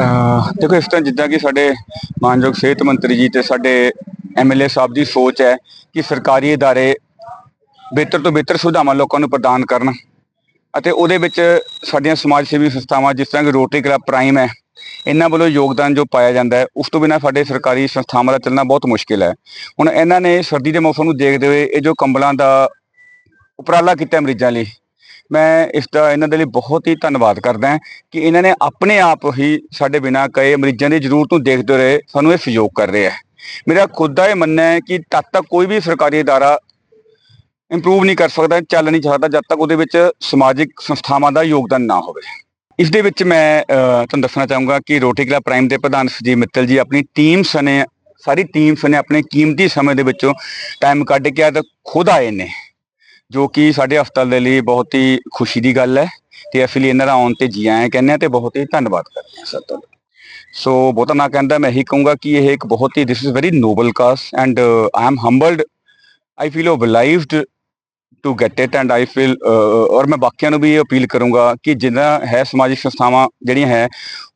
ਅਹ ਦੇਖੋ ਇਸ ਤਰ੍ਹਾਂ ਜਿੱਦਾਂ ਕਿ ਸਾਡੇ ਮਾਨਯੋਗ ਸਿਹਤ ਮੰਤਰੀ ਜੀ ਤੇ ਸਾਡੇ ਐਮਐਲਏ ਸਾਹਿਬ ਦੀ ਸੋਚ ਹੈ ਕਿ ਸਰਕਾਰੀ ادارے ਬਿਹਤਰ ਤੋਂ ਬਿਹਤਰ ਸੁਵਿਧਾਵਾਂ ਲੋਕਾਂ ਨੂੰ ਪ੍ਰਦਾਨ ਕਰਨ ਅਤੇ ਉਹਦੇ ਵਿੱਚ ਸਾਡੀਆਂ ਸਮਾਜ ਸੇਵੀ ਸੰਸਥਾਵਾਂ ਜਿਸ ਤਰ੍ਹਾਂ ਕਿ ਰੋਟਰੀ ਕਲੱਬ ਪ੍ਰਾਈਮ ਹੈ ਇਹਨਾਂ ਵੱਲੋਂ ਯੋਗਦਾਨ ਜੋ ਪਾਇਆ ਜਾਂਦਾ ਹੈ ਉਸ ਤੋਂ ਬਿਨਾਂ ਸਾਡੇ ਸਰਕਾਰੀ ਸੰਸਥਾਵਾਂ ਦਾ ਚੱਲਣਾ ਬਹੁਤ ਮੁਸ਼ਕਿਲ ਹੈ ਹੁਣ ਇਹਨਾਂ ਨੇ ਸਰਦੀ ਦੇ ਮੌਸਮ ਨੂੰ ਦੇਖਦੇ ਹੋਏ ਇਹ ਜੋ ਕੰਬਲਾਂ ਦਾ ਉਪਰਾਲਾ ਕੀਤਾ ਹੈ ਮਰੀਜ਼ਾਂ ਲਈ ਮੈਂ ਇਸ ਦਾ ਇਹਨਾਂ ਦੇ ਲਈ ਬਹੁਤ ਹੀ ਧੰਨਵਾਦ ਕਰਦਾ ਹਾਂ ਕਿ ਇਹਨਾਂ ਨੇ ਆਪਣੇ ਆਪ ਹੀ ਸਾਡੇ ਬਿਨਾਂ ਕਹੇ ਮਰੀਜ਼ਾਂ ਦੀ ਜ਼ਰੂਰਤ ਨੂੰ ਦੇਖਦੇ ਹੋਏ ਸਾਨੂੰ ਇਹ ਸਹਿਯੋਗ ਕਰ ਰਹੇ ਹੈ ਮੇਰਾ ਖੁਦ ਦਾ ਇਹ ਮੰਨਣਾ ਹੈ ਕਿ ਤਦ ਤੱਕ ਕੋਈ ਵੀ ਸਰਕਾਰੀ ادارہ ਇੰਪਰੂਵ ਨਹੀਂ ਕਰ ਸਕਦਾ ਚੱਲ ਨਹੀਂ ਸਕਦਾ ਜਦ ਤੱਕ ਉਹਦੇ ਵਿੱਚ ਸਮਾਜਿਕ ਸੰਸਥਾਵਾਂ ਦਾ ਯੋਗਦਾਨ ਨਾ ਹੋਵੇ ਇਸ ਦੇ ਵਿੱਚ ਮੈਂ ਅਹ, ਤੁਹਾਨੂੰ ਦੱਸਣਾ ਚਾਹੂੰਗਾ ਕਿ ਰੋਟੀ ਕਲੱਬ ਪ੍ਰਾਈਮ ਦੇ ਪ੍ਰਧਾਨ ਜੀ ਮਿੱਤਲ ਜੀ ਆਪਣੀ ਟੀਮ ਸਨੇ ਸਾਰੀ ਟੀਮ ਸਨੇ ਆਪਣੇ ਕੀਮਤੀ ਸਮੇਂ ਦੇ ਵਿੱਚੋਂ ਟਾਈਮ ਕੱਢ ਕੇ ਅੱਜ ਖੁਦ ਆਏ ਨੇ ਜੋ ਕਿ ਸਾਡੇ ਹਸਪਤਾਲ ਦੇ ਲਈ ਬਹੁਤ ਹੀ ਖੁਸ਼ੀ ਦੀ ਗੱਲ ਹੈ ਤੇ ਅਸੀਂ ਲਈ ਇਹਨਾਂ ਦਾ ਆਉਣ ਤੇ ਜੀ ਆਇਆਂ ਕਹਿੰਦੇ ਹਾਂ ਤੇ ਬਹੁਤ ਹੀ ਧੰਨਵਾਦ ਕਰਦੇ ਹਾਂ ਸਰ ਤੁਹਾਡਾ। ਸੋ ਬਹੁਤਾ ਨਾ ਕਹਿੰਦਾ ਮੈਂ ਇਹੀ ਕਹੂੰਗਾ ਕਿ ਇਹ ਇੱਕ ਬਹੁਤ ਹੀ this is very noble cause and I am humbled I feel obliged to get it and I feel ਔਰ ਮੈਂ ਬਾਕੀਆਂ ਨੂੰ ਵੀ ਇਹ ਅਪੀਲ ਕਰੂੰਗਾ ਕਿ ਜਿੰਨਾ ਹੈ ਸਮਾਜਿਕ ਸੰਸਥਾਵਾਂ ਜਿਹੜੀਆਂ ਹੈ,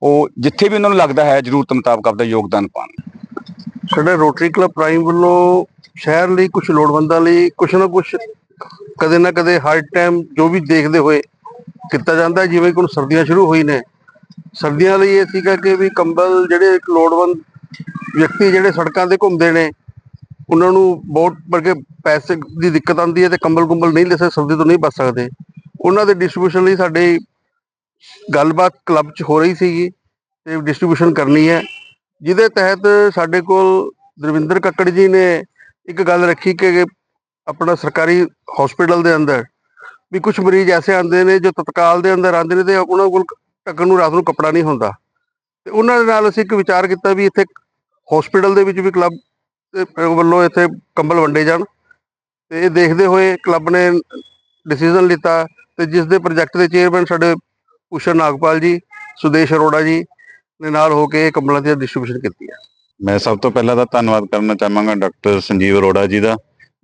ਉਹ ਜਿੱਥੇ ਵੀ ਉਹਨਾਂ ਨੂੰ ਲੱਗਦਾ ਹੈ ਜ਼ਰੂਰਤ ਮੁਤਾਬਕ ਆਪਦਾ ਯੋਗਦਾਨ ਪਾਉਣ ਸਾਡੇ ਰੋਟਰੀ ਕਲੱਬ ਪ੍ਰਾਈਮ ਵੱਲੋਂ ਸ਼ਹਿਰ ਲਈ ਕੁਝ ਲੋੜਵੰਦਾਂ ਲਈ ਕੁਝ ਨਾ ਕੁਝ ਕਦੇ ਨਾ ਕਦੇ ਹਰ ਟਾਈਮ ਜੋ ਵੀ ਦੇਖਦੇ ਹੋਏ ਕੀਤਾ ਜਾਂਦਾ ਜਿਵੇਂ ਕਿ ਹੁਣ ਸਰਦੀਆਂ ਸ਼ੁਰੂ ਹੋਈ ਨੇ। ਸਰਦੀਆਂ ਲਈ ਇਹ ਸੀਗਾ ਕਿ ਵੀ ਕੰਬਲ ਜਿਹੜੇ ਇੱਕ ਲੋੜਵੰਦ ਵਿਅਕਤੀ ਜਿਹੜੇ ਸੜਕਾਂ ਤੇ ਘੁੰਮਦੇ ਨੇ, ਉਹਨਾਂ ਨੂੰ ਬਹੁਤ ਬਲਕਿ ਪੈਸੇ ਦੀ ਦਿੱਕਤ ਆਉਂਦੀ ਹੈ ਤੇ ਕੰਬਲ ਕੁੰਬਲ ਨਹੀਂ ਲੈ ਸਕਦੇ, ਸਰਦੀ ਤੋਂ ਨਹੀਂ ਬਚ ਸਕਦੇ। ਉਹਨਾਂ ਦੇ ਡਿਸਟ੍ਰੀਬਿਊਸ਼ਨ ਲਈ ਸਾਡੀ ਗੱਲਬਾਤ ਕਲੱਬ 'ਚ ਹੋ ਰਹੀ ਸੀਗੀ ਤੇ ਡਿਸਟ੍ਰੀਬਿਊਸ਼ਨ ਕਰਨੀ ਹੈ। ਜਿਹਦੇ ਤਹਿਤ ਸਾਡੇ ਕੋਲ ਦਰਵਿੰਦਰ ਕੱਕੜ ਜੀ ਨੇ ਇੱਕ ਗੱਲ ਰੱਖੀ ਕਿ ਆਪਣਾ ਸਰਕਾਰੀ ਹਸਪੀਟਲ ਦੇ ਅੰਦਰ ਵੀ ਕੁਝ ਮਰੀਜ਼ ਐਸੇ ਆਉਂਦੇ ਨੇ ਜੋ ਤਤਕਾਲ ਦੇ ਅੰਦਰ ਆਉਂਦੇ ਨੇ ਤੇ ਉਹਨਾਂ ਕੋਲ ਢੱਕਣ ਨੂੰ ਰਾਤ ਨੂੰ ਕੱਪੜਾ ਨਹੀਂ ਹੁੰਦਾ। ਤੇ ਉਹਨਾਂ ਦੇ ਨਾਲ ਅਸੀਂ ਇੱਕ ਵਿਚਾਰ ਕੀਤਾ ਵੀ ਇੱਥੇ ਹਸਪੀਟਲ ਦੇ ਵਿੱਚ ਵੀ ਕਲੱਬ ਵੱਲੋਂ ਇੱਥੇ ਕੰਬਲ ਵੰਡੇ ਜਾਣ। ਤੇ ਇਹ ਦੇਖਦੇ ਹੋਏ ਕਲੱਬ ਨੇ ਡਿਸੀਜਨ ਲਿੱਤਾ ਤੇ ਜਿਸ ਦੇ ਪ੍ਰੋਜੈਕਟ ਦੇ ਚੇਅਰਮੈਨ ਸਾਡੇ ਭੂਸ਼ਣ ਨਾਗਪਾਲ ਜੀ, ਸੁਦੇਸ਼ ਅਰੋੜਾ ਜੀ ਨੇ ਨਾਲ ਹੋ ਕੇ ਇਹ ਕੰਬਲਾਂ ਦੀ ਡਿਸਟ੍ਰੀਬਿਊਸ਼ਨ ਕੀਤੀ ਹੈ ਮੈਂ ਸਭ ਤੋਂ ਪਹਿਲਾਂ ਤਾਂ ਧੰਨਵਾਦ ਕਰਨਾ ਚਾਹਾਂਗਾ ਡਾਕਟਰ ਸੰਜੀਵ ਅਰੋੜਾ ਜੀ ਦਾ।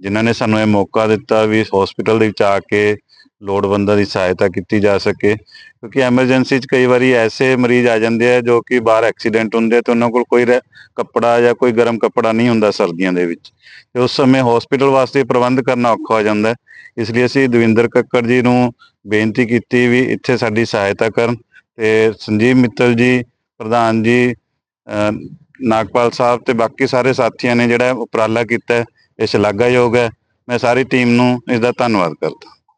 ਜਿਨ੍ਹਾਂ ਨੇ ਸਾਨੂੰ ਇਹ ਮੌਕਾ ਦਿੱਤਾ ਵੀ ਹਸਪੀਟਲ ਦੇ ਵਿੱਚ ਆ ਕੇ ਲੋੜਵੰਦਾਂ ਦੀ ਸਹਾਇਤਾ ਕੀਤੀ ਜਾ ਸਕੇ। ਕਿਉਂਕਿ ਐਮਰਜੈਂਸੀ 'ਚ ਕਈ ਵਾਰੀ ਐਸੇ ਮਰੀਜ਼ ਆ ਜਾਂਦੇ ਆ ਜੋ ਕਿ ਬਾਹਰ ਐਕਸੀਡੈਂਟ ਹੁੰਦੇ ਆ ਤੇ ਉਹਨਾਂ ਕੋਲ ਕੋਈ ਰਹਿ- ਕੱਪੜਾ ਜਾਂ ਕੋਈ ਗਰਮ ਕੱਪੜਾ ਨਹੀਂ ਹੁੰਦਾ ਸਰਦੀਆਂ ਦੇ ਵਿੱਚ। ਤੇ ਉਸ ਸਮੇਂ ਹਸਪੀਟਲ ਵਾਸਤੇ ਪ੍ਰਬੰਧ ਕਰਨਾ ਔਖਾ ਹੋ ਜਾਂਦਾ ਇਸ ਲਈ ਅਸੀਂ ਦਵਿੰਦਰ ਕੱਕੜ ਜੀ ਨੂੰ ਬੇਨਤੀ ਕੀਤੀ ਵੀ ਇੱਥੇ ਸਾਡੀ ਸਹਾਇਤਾ ਕਰਨ ਤੇ ਸੰਜੀਵ ਮਿੱਤਲ ਜੀ, ਪ੍ਰਧਾਨ ਜੀ ਨਾਗਪਾਲ ਸਾਹਿਬ ਤੇ ਬਾਕੀ ਸਾਰੇ ਸਾਥੀਆਂ ਨੇ ਜਿਹੜਾ ਉਪਰਾਲਾ ਕੀਤਾ ਇਹ ਸ਼ਲਾਘਾਯੋਗ ਹੈ। ਮੈਂ ਸਾਰੀ ਟੀਮ ਨੂੰ ਇਸ ਦਾ ਧੰਨਵਾਦ ਕਰਦਾ।